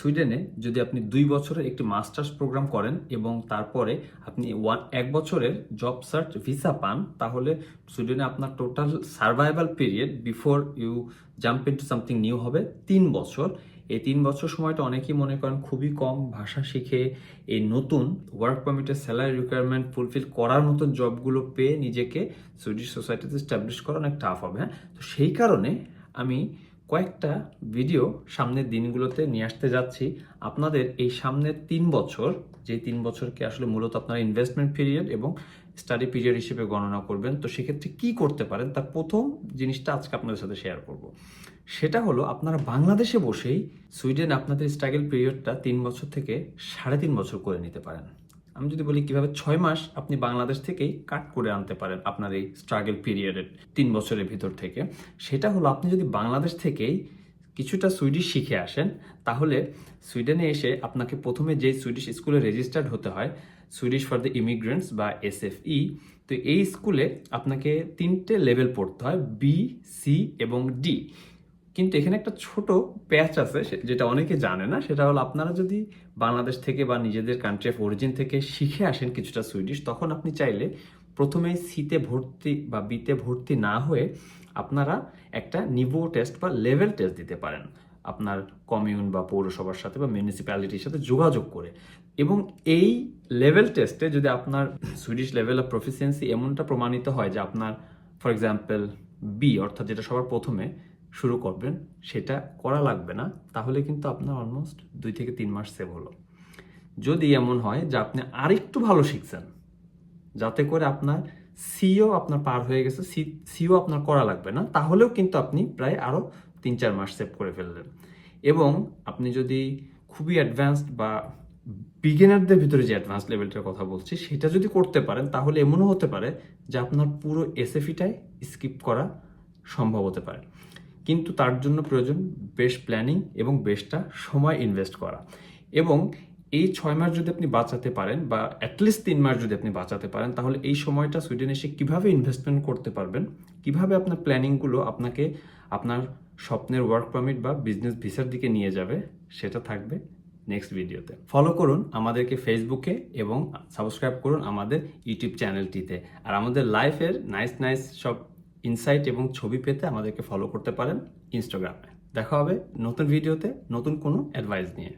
সুইডেনে যদি আপনি দুই বছরের একটি মাস্টার্স প্রোগ্রাম করেন এবং তারপরে আপনি ওয়ান, এক বছরের জব সার্চ ভিসা পান, তাহলে সুইডেনে আপনার total survival period before you jump into something new হবে তিন বছর। এই তিন বছর সময়টা অনেকেই মনে করেন খুবই কম, ভাষা শিখে এই নতুন ওয়ার্ক পারমিটের স্যালারি রিকোয়ারমেন্ট ফুলফিল করার মতো জবগুলো পেয়ে নিজেকে সুইডিশ সোসাইটিতে স্ট্যাবলিশ করা অনেক টাফ হবে হ্যাঁ? তো সেই কারণে আমি কয়েকটা ভিডিও সামনের দিনগুলোতে নিয়ে আসতে যাচ্ছি। আপনাদের এই সামনের তিন বছর, যে তিন বছরকে আসলে মূলত আপনারা ইনভেস্টমেন্ট পিরিয়ড এবং স্টাডি পিরিয়ড হিসেবে গণনা করবেন, তো সেক্ষেত্রে কি করতে পারেন? তার প্রথম জিনিসটা আজকে আপনাদের সাথে শেয়ার করব। সেটা হলো, আপনারা বাংলাদেশে বসেই সুইডেন আপনাদের স্ট্রাগল পিরিয়ডটা তিন বছর থেকে সাড়ে তিন বছর করে নিতে পারেন। আমি যদি বলি কীভাবে ছয় মাস আপনি বাংলাদেশ থেকেই কাট করে আনতে পারেন আপনার এই স্ট্রাগল পিরিয়ডের তিন বছরের ভিতর থেকে। সেটা হলো আপনি যদি বাংলাদেশ থেকেই কিছুটা সুইডিশ শিখে আসেন, তাহলে সুইডেনে এসে আপনাকে প্রথমে যে সুইডিশ স্কুলে রেজিস্টার্ড হতে হয় সুইডিশ ফর দ্য ইমিগ্রেন্টস বা এসএফই তো এই স্কুলে আপনাকে তিনটে লেভেল পড়তে হয় বি সি এবং ডি কিন্তু এখানে একটা ছোট প্যাচ আছে যেটা অনেকে জানে না, সেটা হলো আপনারা যদি বাংলাদেশ থেকে বা নিজেদের কান্ট্রি অফ অরিজিন থেকে শিখে আসেন কিছুটা সুইডিশ তখন আপনি চাইলে প্রথমে সিতে ভর্তি বা বিতে ভর্তি না হয়ে আপনারা একটা নিভো টেস্ট বা লেভেল টেস্ট দিতে পারেন। আপনার কমিউন বা পৌরসভার সাথে বা মিউনিসিপ্যালিটির সাথে যোগাযোগ করে। এবং এই লেভেল টেস্টে যদি আপনার সুইডিশ লেভেল অফ প্রফিসিয়েন্সি এমনটা প্রমাণিত হয় যে আপনার ফর এক্সাম্পল বি অর্থাৎ যেটা সবার প্রথমে শুরু করবেন, সেটা করা লাগবে না, তাহলে কিন্তু আপনার অলমোস্ট দুই থেকে তিন মাস সেভ হলো। যদি এমন হয় যে আপনি আরেকটু ভালো শিখছেন, যাতে করে আপনার সিও আপনার পার হয়ে গেছে সিও আপনার করা লাগবে না, তাহলেও কিন্তু আপনি প্রায় আরও তিন চার মাস সেভ করে ফেললেন। এবং আপনি যদি খুবই অ্যাডভান্সড বা বিগিনারদের ভিতরে যে অ্যাডভান্স লেভেলটার কথা বলছি, সেটা যদি করতে পারেন, তাহলে এমনও হতে পারে যে আপনার পুরো এসএফিটাই স্কিপ করা সম্ভব হতে পারে। কিন্তু তার জন্য প্রয়োজন বেশ প্ল্যানিং এবং বেশটা সময় ইনভেস্ট করা। এবং এই ছয় মাস যদি আপনি বাঁচাতে পারেন বা অ্যাটলিস্ট তিন মাস যদি আপনি বাঁচাতে পারেন, তাহলে এই সময়টা সুইডেন এসে কীভাবে ইনভেস্টমেন্ট করতে পারবেন, কীভাবে আপনার প্ল্যানিংগুলো আপনাকে আপনার স্বপ্নের ওয়ার্ক পারমিট বা বিজনেস ভিসার দিকে নিয়ে যাবে, সেটা থাকবে নেক্সট ভিডিওতে ফলো করুন আমাদেরকে ফেসবুকে এবং সাবস্ক্রাইব করুন আমাদের ইউটিউব চ্যানেলটিতে আর আমাদের লাইফের নাইস নাইস সব ইনসাইট এবং ছবি পেতে আমাদেরকে ফলো করতে পারেন ইনস্টাগ্রামে দেখা হবে নতুন ভিডিওতে নতুন কোনো অ্যাডভাইস নিয়ে।